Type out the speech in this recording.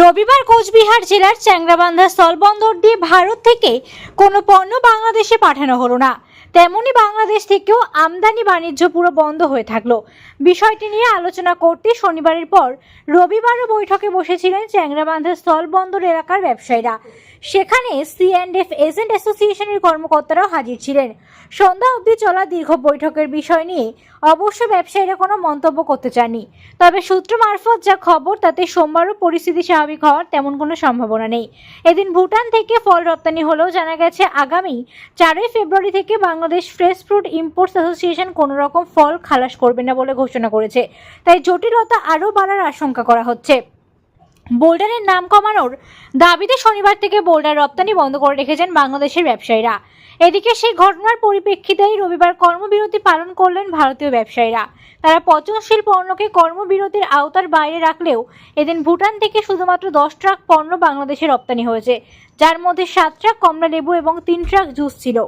রবিবার কোচবিহার জেলার চ্যাংরাবান্ধা স্থলবন্দর দিয়ে ভারত থেকে কোনো পণ্য বাংলাদেশে পাঠানো হলো না। তেমনি বাংলাদেশ থেকেও আমদানি বাণিজ্য পুরো বন্ধ হয়ে থাকল। বিষয়টি নিয়ে আলোচনা করতে শনিবারের পর রবিবারও বৈঠকে বসেছিলেন চ্যাংরাবান্ধা স্থলবন্দর এলাকার ব্যবসায়ীরা। সেখানে সি অ্যান্ড এফ এজেন্ট অ্যাসোসিয়েশনের কর্মকর্তারাও হাজির ছিলেন। সন্ধ্যা অবধি চলা দীর্ঘ বৈঠকের বিষয় নিয়ে অবশ্য ব্যবসায়ীরা কোনো মন্তব্য করতে চাননি। তবে সূত্র মারফত যা খবর, তাতে সোমবারও পরিস্থিতি স্বাভাবিক হওয়ার তেমন কোনো সম্ভাবনা নেই। এদিন ভুটান থেকে ফল রপ্তানি হলেও জানা গেছে, আগামী চারই ফেব্রুয়ারি থেকে Bangladesh fresh fruit imports association কোনো রকম ফল খালাস করবে না বলে ঘোষণা করেছে। তাই জটিলতা আরও বাড়ার আশঙ্কা করা হচ্ছে। বোল্ডারের নাম কমানোর দাবিতে শনিবার থেকে বোল্ডার রপ্তানি বন্ধ করে রেখেছেন বাংলাদেশের ব্যবসায়ীরা। এদিকে সেই ঘটনার পরিপ্রেক্ষিতেই রবিবার কর্মবিরতি পালন করলেন ভারতীয় ব্যবসায়ীরা। তারা পচনশীল পণ্যকে কর্মবিরতির আওতার বাইরে রাখলেও এদিন ভুটান থেকে শুধুমাত্র দশ ট্রাক পণ্য বাংলাদেশে রপ্তানি হয়েছে, যার মধ্যে সাত ট্রাক কমলা লেবু এবং তিন ট্রাক জুস ছিল।